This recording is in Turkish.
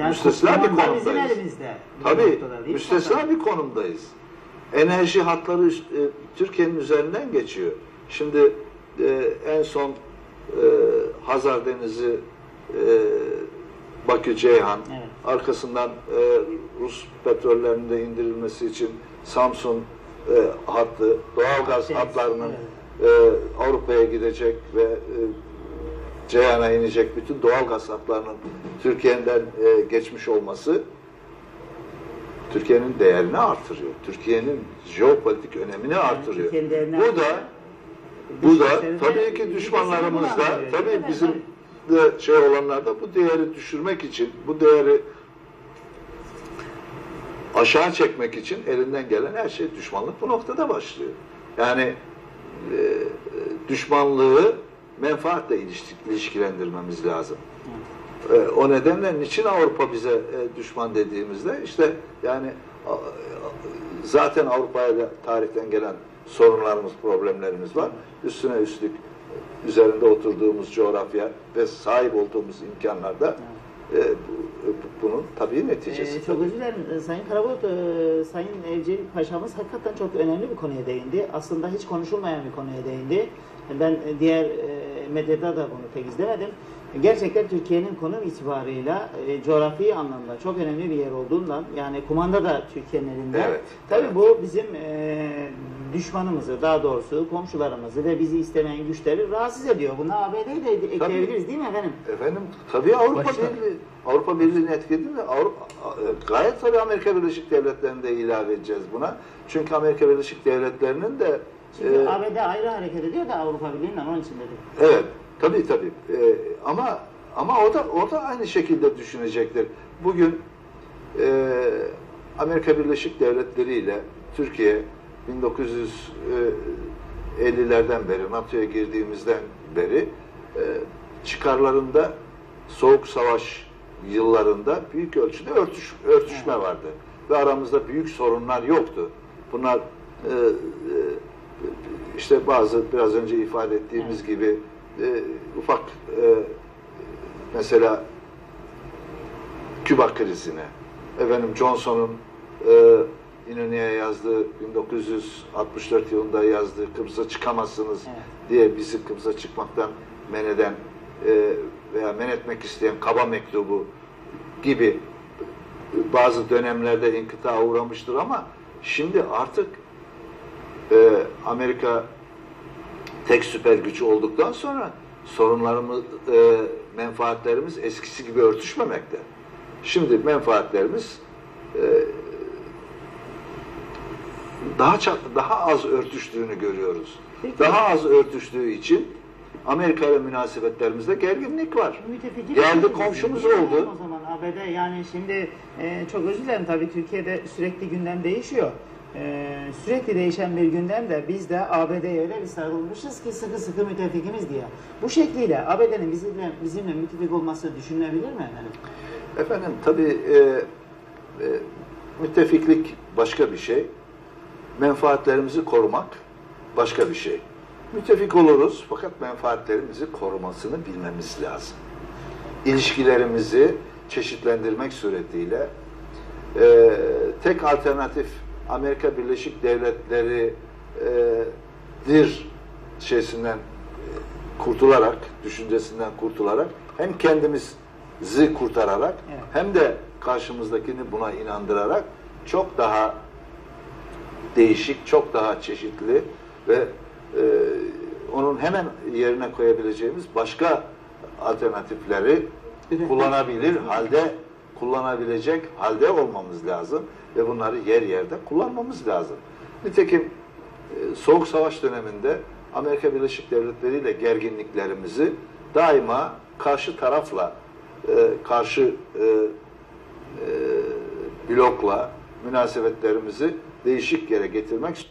Yani müstesna bir kumanda bizim konumdayız. elimizde. Tabii müstesna bir konumdayız. Enerji hatları e, Türkiye'nin üzerinden geçiyor. Şimdi e, en son e, Hazar Denizi e, Bakü Ceyhan Evet. arkasından e, Rus petrollerinin de indirilmesi için Samsun e, hattı, doğalgaz hatlarının e, Avrupa'ya gidecek ve e, Ceyhan'a inecek bütün doğalgaz hatlarının Türkiye'den e, geçmiş olması Türkiye'nin değerini artırıyor. Türkiye'nin jeopolitik önemini artırıyor. Bu da bu da tabii ki düşmanlarımız da tabii bizim de şey olanlar da bu değeri düşürmek için, bu değeri aşağı çekmek için elinden gelen her şey düşmanlık bu noktada başlıyor. Yani e, düşmanlığı menfaatle ilişki- ilişkilendirmemiz lazım. E, o nedenle niçin Avrupa bize e, düşman dediğimizde işte yani zaten Avrupa'ya da tarihten gelen sorunlarımız, problemlerimiz var. Üstüne üstlük üzerinde oturduğumuz coğrafya ve sahip olduğumuz imkanlarda e, bu- bunun tabii neticesi. Ee, çok özür dilerim Ee, Sayın Karabulut, e, Sayın Evcil Paşa'mız hakikaten çok önemli bir konuya değindi. Aslında hiç konuşulmayan bir konuya değindi. Ben e, diğer e, medyada da bunu pek izlemedim. Gerçekten Türkiye'nin konum itibarıyla e, coğrafi anlamda çok önemli bir yer olduğundan yani kumanda da Türkiye'nin elinde. Evet, Tabii evet. bu bizim e, düşmanımızı daha doğrusu komşularımızı ve bizi istemeyen güçleri rahatsız ediyor. Buna ABD'yi de ekleyebiliriz değil mi efendim? Efendim tabii Avrupa Başta. Birliği Avrupa Birliği'ni etkiledi mi? Avrupa, gayet tabii Amerika Birleşik Devletleri'ni de ilave edeceğiz buna. Çünkü Amerika Birleşik Devletleri'nin de Çünkü e, ABD ayrı hareket ediyor da Avrupa Birliği'nden onun için dedim. Evet, tabii tabii. Ee, ama ama o da o da aynı şekilde düşünecektir. Bugün e, Amerika Birleşik Devletleri ile Türkiye 1950'lerden beri NATO'ya girdiğimizden beri e, çıkarlarında Soğuk Savaş yıllarında büyük ölçüde örtüş, örtüşme vardı. Ve aramızda büyük sorunlar yoktu. Bunlar e, e, işte bazı biraz önce ifade ettiğimiz gibi e, ufak e, mesela Küba krizine efendim Johnson'un e, İnönü'ye yazdığı 1964 yılında yazdığı Kıbrıs'a çıkamazsınız Evet. diye bizi Kıbrıs'a çıkmaktan men eden e, veya men etmek isteyen kaba mektubu gibi bazı dönemlerde inkıta uğramıştır ama şimdi artık e, Amerika tek süper gücü olduktan sonra sorunlarımız, e, menfaatlerimiz eskisi gibi örtüşmemekte. Şimdi menfaatlerimiz e, daha daha az örtüştüğünü görüyoruz. Peki. Daha az örtüştüğü için Amerika ile münasebetlerimizde gerginlik var. Müttefiki Geldi komşumuz oldu. O zaman ABD yani şimdi e, çok özür dilerim tabii Türkiye'de sürekli gündem değişiyor. E, sürekli değişen bir gündemde biz de ABD'ye öyle bir sarılmışız ki sıkı sıkı müttefikimiz diye. Bu şekliyle ABD'nin bizimle, bizimle müttefik olması düşünülebilir mi efendim? Efendim tabii e, e, müttefiklik başka bir şey. Menfaatlerimizi korumak başka bir şey. Müttefik oluruz fakat menfaatlerimizi korumasını bilmemiz lazım. İlişkilerimizi çeşitlendirmek suretiyle e, tek alternatif Amerika Birleşik Devletleri'dir şeysinden e, kurtularak, düşüncesinden kurtularak hem kendimizi kurtararak Evet. hem de karşımızdakini buna inandırarak çok daha değişik, çok daha çeşitli ve e, onun hemen yerine koyabileceğimiz başka alternatifleri kullanabilir halde kullanabilecek halde olmamız lazım ve bunları yer yerde kullanmamız lazım. Nitekim e, Soğuk Savaş döneminde Amerika Birleşik Devletleri ile gerginliklerimizi daima karşı tarafla, e, karşı e, e, blokla münasebetlerimizi değişik yere getirmek